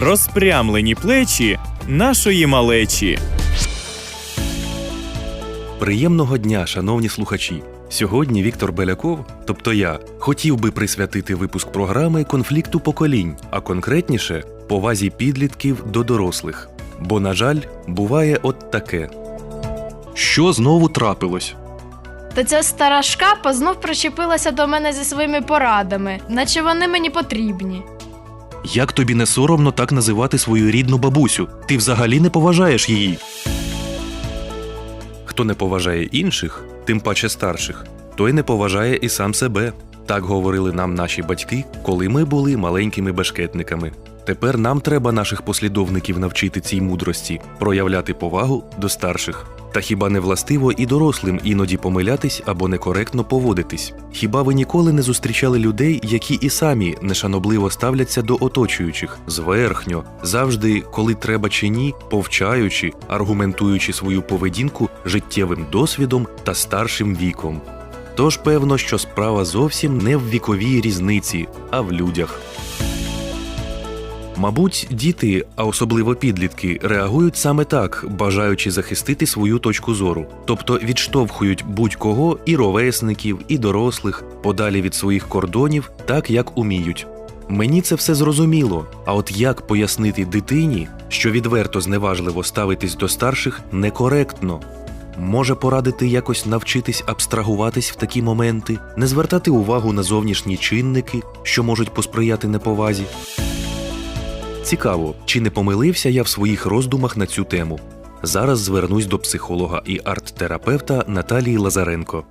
розпрямлені плечі нашої малечі. Приємного дня, шановні слухачі. Сьогодні Віктор Беляков, тобто я, хотів би присвятити випуск програми конфлікту поколінь, а конкретніше повазі підлітків до дорослих. Бо, на жаль, буває от таке. Що знову трапилось? Та ця стара шкапа знов причепилася до мене зі своїми порадами, наче вони мені потрібні. Як тобі не соромно так називати свою рідну бабусю? Ти взагалі не поважаєш її. Хто не поважає інших, тим паче старших, той не поважає і сам себе. Так говорили нам наші батьки, коли ми були маленькими бешкетниками. Тепер нам треба наших послідовників навчити цій мудрості, проявляти повагу до старших. Та хіба не властиво і дорослим іноді помилятись або некоректно поводитись? Хіба ви ніколи не зустрічали людей, які і самі нешанобливо ставляться до оточуючих, зверхньо, завжди, коли треба чи ні, повчаючи, аргументуючи свою поведінку життєвим досвідом та старшим віком? Тож певно, що справа зовсім не в віковій різниці, а в людях. Мабуть, діти, а особливо підлітки, реагують саме так, бажаючи захистити свою точку зору, тобто відштовхують будь-кого і ровесників, і дорослих подалі від своїх кордонів, так як уміють. Мені це все зрозуміло. А от як пояснити дитині, що відверто зневажливо ставитись до старших некоректно? Може порадити якось навчитись абстрагуватись в такі моменти, не звертати увагу на зовнішні чинники, що можуть посприяти неповазі. Цікаво, чи не помилився я в своїх роздумах на цю тему. Зараз звернусь до психолога і арт-терапевта Наталії Лазаренко.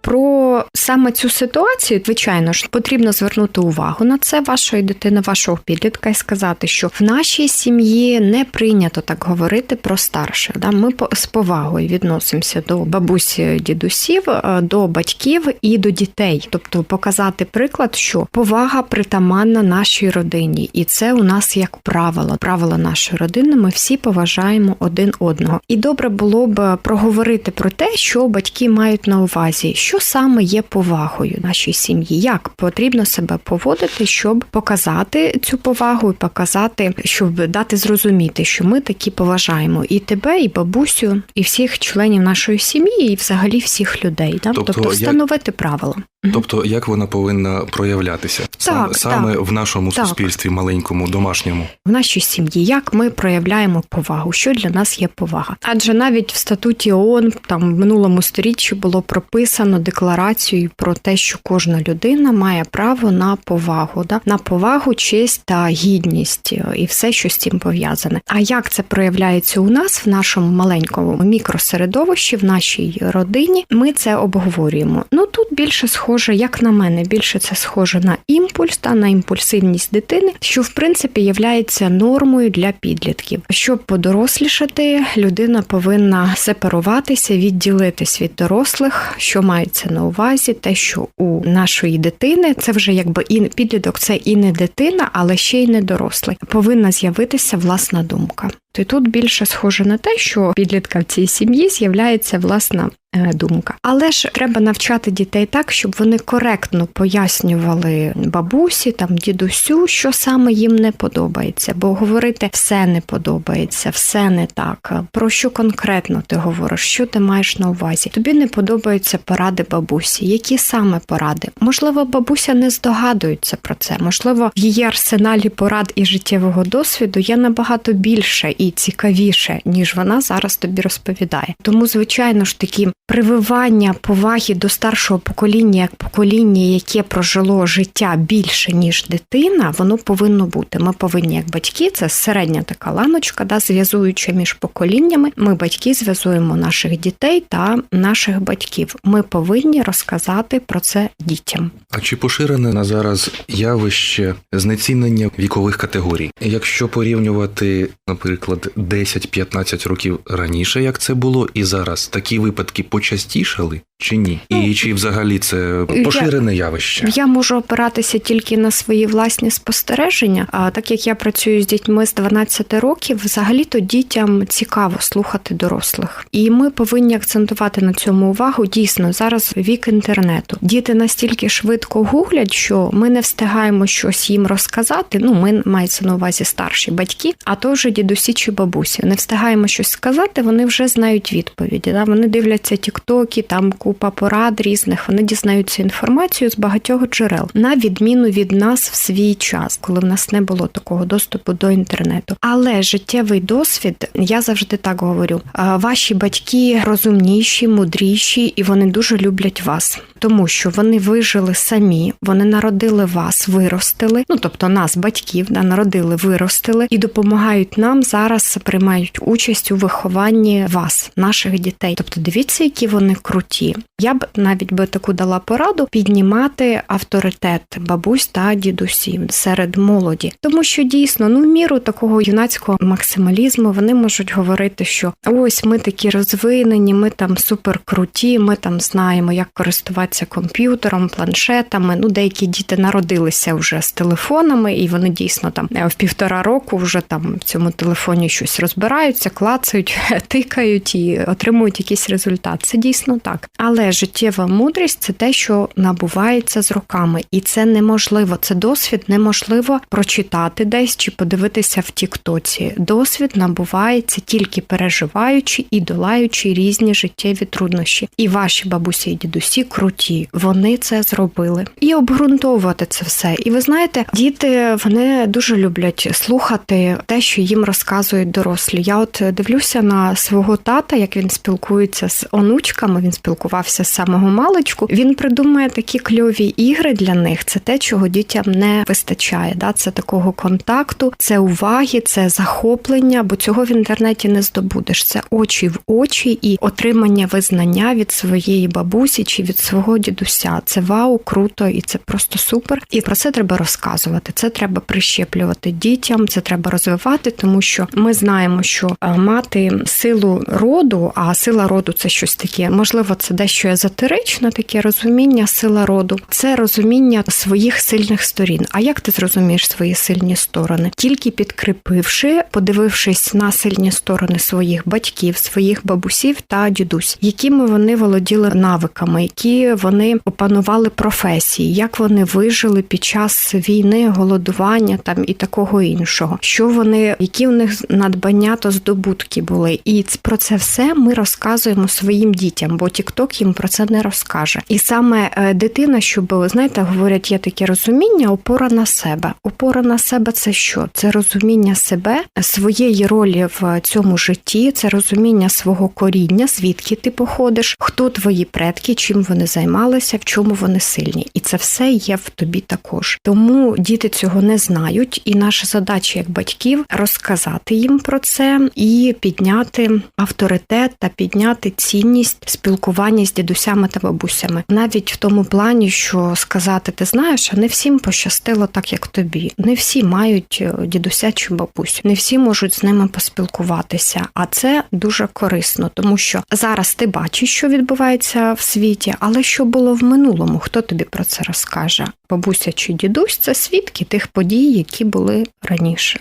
Про саме цю ситуацію, звичайно ж, потрібно звернути увагу на це вашої дитини, вашого підлітка, і сказати, що в нашій сім'ї не прийнято так говорити про старших. Да? Ми з повагою відносимося до бабусі, дідусів, е, до батьків і до дітей, тобто показати приклад, що повага притаманна нашій родині, і це у нас як правило. Правило нашої родини. Ми всі поважаємо один одного. І добре було б проговорити про те, що батьки мають на увазі, що саме є повагою нашій сім'ї, як потрібно себе поводити, щоб показати цю повагу і показати, щоб дати зрозуміти, що ми такі поважаємо і тебе, і бабусю, і всіх членів нашої сім'ї, і взагалі всіх людей. Да? Тобто, Тобто, встановити правила. Тобто, як вона повинна проявлятися саме, Так, саме так. в нашому Так. суспільстві маленькому, домашньому? в нашій сім'ї, як ми проявляємо повагу, що для нас є повага. Адже навіть в статуті ООН там в минулому сторіччі було прописано декларацію про те, що кожна людина має право на повагу, да? на повагу, честь та гідність е, і все, що з цим пов'язане. А як це проявляється у нас в нашому маленькому мікросередовищі, в нашій родині? Ми це обговорюємо. Ну тут більше схоже, як на мене, більше це схоже на імпульс та на імпульсивність дитини, що в принципі являється нормою для підлітків. Щоб подорослішати, людина повинна сепаруватися, відділитись від дорослих, що мається на увазі, те, що у нашої дитини це вже якби і підліток, це і не дитина, але ще й не дорослий. Повинна з'явитися власна думка. То й тут більше схоже на те, що підлітка в цій сім'ї з'являється власна думка. Але ж треба навчати дітей так, щоб вони коректно пояснювали бабусі, там дідусю, що саме їм не подобається, бо говорити все не подобається, все не так. Про що конкретно ти говориш, що ти маєш на увазі? Тобі не подобаються поради бабусі. Які саме поради? Можливо, бабуся не здогадується про це. Можливо, в її арсеналі порад і життєвого досвіду є набагато більше і цікавіше, ніж вона зараз тобі розповідає. Тому, звичайно ж, такі прививання поваги до старшого покоління як покоління, яке прожило життя більше ніж дитина, воно повинно бути. Ми повинні, як батьки, це середня така ланочка, да, зв'язуюча між поколіннями. Ми батьки зв'язуємо наших дітей та наших батьків. Ми повинні розказати про це дітям. А чи поширене на зараз явище знецінення вікових категорій? Якщо порівнювати, наприклад, наприклад, 10-15 років раніше, як це було, і зараз такі випадки почастішали чи ні? І чи взагалі це я- поширене явище? Я можу опиратися тільки на свої власні спостереження. А так як я працюю з дітьми з 12 років, взагалі-то дітям цікаво слухати дорослих, і ми повинні акцентувати на цьому увагу. Дійсно, зараз вік інтернету. Діти настільки швидко гуглять, що ми не встигаємо щось їм розказати. Ну, ми мається на увазі старші батьки, а то вже дідусі чи бабусі. Не встигаємо щось сказати, вони вже знають відповіді. Да? Вони дивляться тіктоки, там купа порад різних. Вони дізнаються інформацію з багатьох джерел, на відміну від нас в свій час, коли в нас не було такого доступу до інтернету. Але життєвий досвід, я завжди так говорю: ваші батьки розумніші, мудріші, і вони дуже люблять вас. Тому що вони вижили самі, вони народили вас, виростили. Ну тобто нас, батьків, да, народили, виростили і допомагають нам зараз, приймають участь у вихованні вас, наших дітей. Тобто, дивіться, які вони круті. Я б навіть би таку дала пораду піднімати авторитет бабусь та дідусів серед молоді, тому що дійсно, ну в міру такого юнацького максималізму вони можуть говорити, що ось ми такі розвинені, ми там супер круті, ми там знаємо, як користуватися комп'ютером, планшетами. Ну, деякі діти народилися вже з телефонами, і вони дійсно там е, в півтора року вже там в цьому телефоні щось розбираються, клацають, тикають і отримують якийсь результат. Це дійсно так. Але життєва мудрість це те, що набувається з роками, і це неможливо. Це досвід неможливо прочитати десь чи подивитися в Тіктоці. Досвід набувається тільки переживаючи і долаючи різні життєві труднощі. І ваші бабусі і дідусі круті. Вони це зробили. І обґрунтовувати це все. І ви знаєте, діти вони дуже люблять слухати те, що їм розказують дорослі. Я от дивлюся на свого тата, як він спілкується з онучками. Він спілкувався з самого маличку. Він придумує такі кльові ігри для них. Це те, чого дітям не вистачає. Да? Це такого контакту, це уваги, це захоплення, бо цього в інтернеті не здобудеш. Це очі в очі і отримання визнання від своєї бабусі чи від свого дідуся. Це вау, круто, і це просто супер. І про це треба розказувати. Це треба прищеплювати дітям, це треба розвивати, тому що ми знаємо, що е, мати силу роду, а сила роду це щось таке. Можливо, це дещо езотеричне таке розуміння, сила роду, це розуміння своїх сильних сторін. А як ти зрозумієш свої сильні сторони? Тільки підкріпивши, подивившись на сильні сторони своїх батьків, своїх бабусів та дідусь, якими вони володіли навиками, які вони опанували професії, як вони вижили під час війни, голодування там і такого іншого, що вони, які у них надбання та здобутки були, і про це все ми розказуємо своїм дітям, бо TikTok їм про це не розкаже. І саме е, дитина, щоб знаєте, говорять, є таке розуміння, опора на себе. Опора на себе це що? Це розуміння себе, своєї ролі в цьому житті, це розуміння свого коріння, звідки ти походиш, хто твої предки, чим вони займалися, в чому вони сильні, і це все є в тобі також. Тому діти цього не знають, і наша задача як батьків розказати їм про це і підняти авторитет та підняти цінність спілкування з дідусями та бабусями, навіть в тому плані, що сказати, ти знаєш, не всім пощастило так, як тобі. Не всі мають е, дідуся чи бабусю, не всі можуть з ними поспілкуватися. А це дуже корисно, тому що зараз ти бачиш, що відбувається в світі, але що було в минулому, хто тобі про це розкаже? Бабуся чи дідусь це свідки тих подій, які були раніше.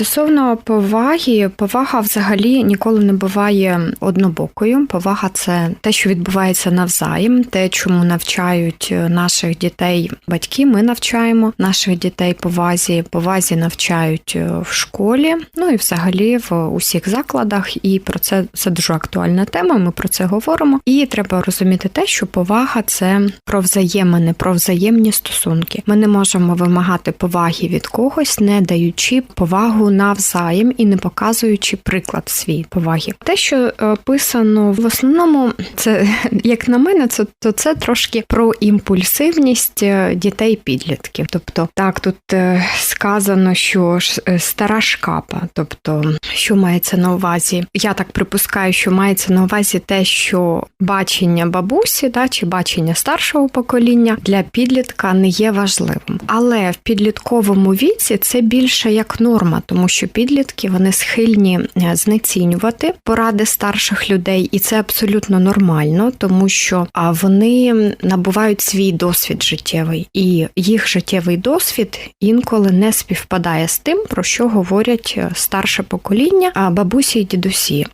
Стосовно поваги, повага взагалі ніколи не буває однобокою. Повага це те, що відбувається навзаєм, те, чому навчають наших дітей батьки. Ми навчаємо наших дітей повазі. Повазі навчають в школі, ну і взагалі в усіх закладах. І про це це дуже актуальна тема. Ми про це говоримо. І треба розуміти те, що повага це про взаємини, про взаємні стосунки. Ми не можемо вимагати поваги від когось, не даючи повагу навзаєм і не показуючи приклад свій поваги. Те, що е, писано в основному, це як на мене, це то це трошки про імпульсивність е, дітей-підлітків. Тобто, так тут е, сказано, що стара шкапа, тобто, що мається на увазі? Я так припускаю, що мається на увазі те, що бачення бабусі, да, чи бачення старшого покоління для підлітка не є важливим. Але в підлітковому віці це більше як норма, тому що підлітки вони схильні е, знецінювати поради старших людей, і це абсолютно нормально, тому що вони набувають свій досвід життєвий, і їх життєвий досвід інколи не співпадає з тим, про що говорять е, старше покоління, а бабусі і дідусі.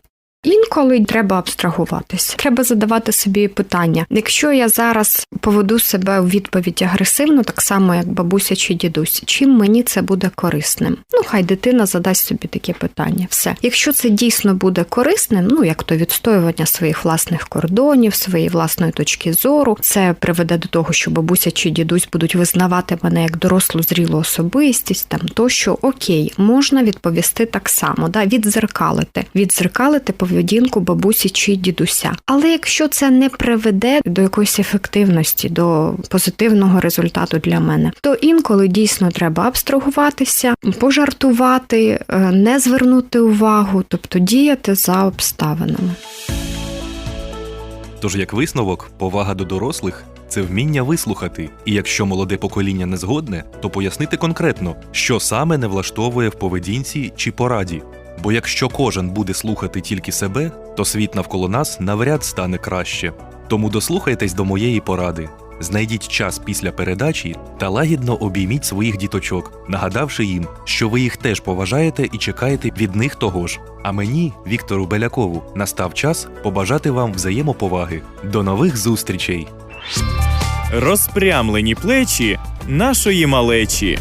Інколи треба абстрагуватись. Треба задавати собі питання: якщо я зараз поведу себе у відповідь агресивно, так само як бабуся чи дідусь, чим мені це буде корисним? Ну, хай дитина задасть собі таке питання. Все, якщо це дійсно буде корисним, ну як то відстоювання своїх власних кордонів, своєї власної точки зору, це приведе до того, що бабуся чи дідусь будуть визнавати мене як дорослу зрілу особистість, там тощо окей, можна відповісти так само, да, віддзеркалити, віддзеркалити поведінку бабусі чи дідуся. Але якщо це не приведе до якоїсь ефективності, до позитивного результату для мене, то інколи дійсно треба абстрагуватися, пожартувати, е, не звернути увагу, тобто діяти за обставинами. Тож, як висновок, повага до дорослих це вміння вислухати, і якщо молоде покоління не згодне, то пояснити конкретно, що саме не влаштовує в поведінці чи пораді. Бо якщо кожен буде слухати тільки себе, то світ навколо нас навряд стане краще. Тому дослухайтесь до моєї поради. Знайдіть час після передачі та лагідно обійміть своїх діточок, нагадавши їм, що ви їх теж поважаєте і чекаєте від них того ж. А мені, Віктору Белякову, настав час побажати вам взаємоповаги. До нових зустрічей! Розпрямлені плечі нашої малечі.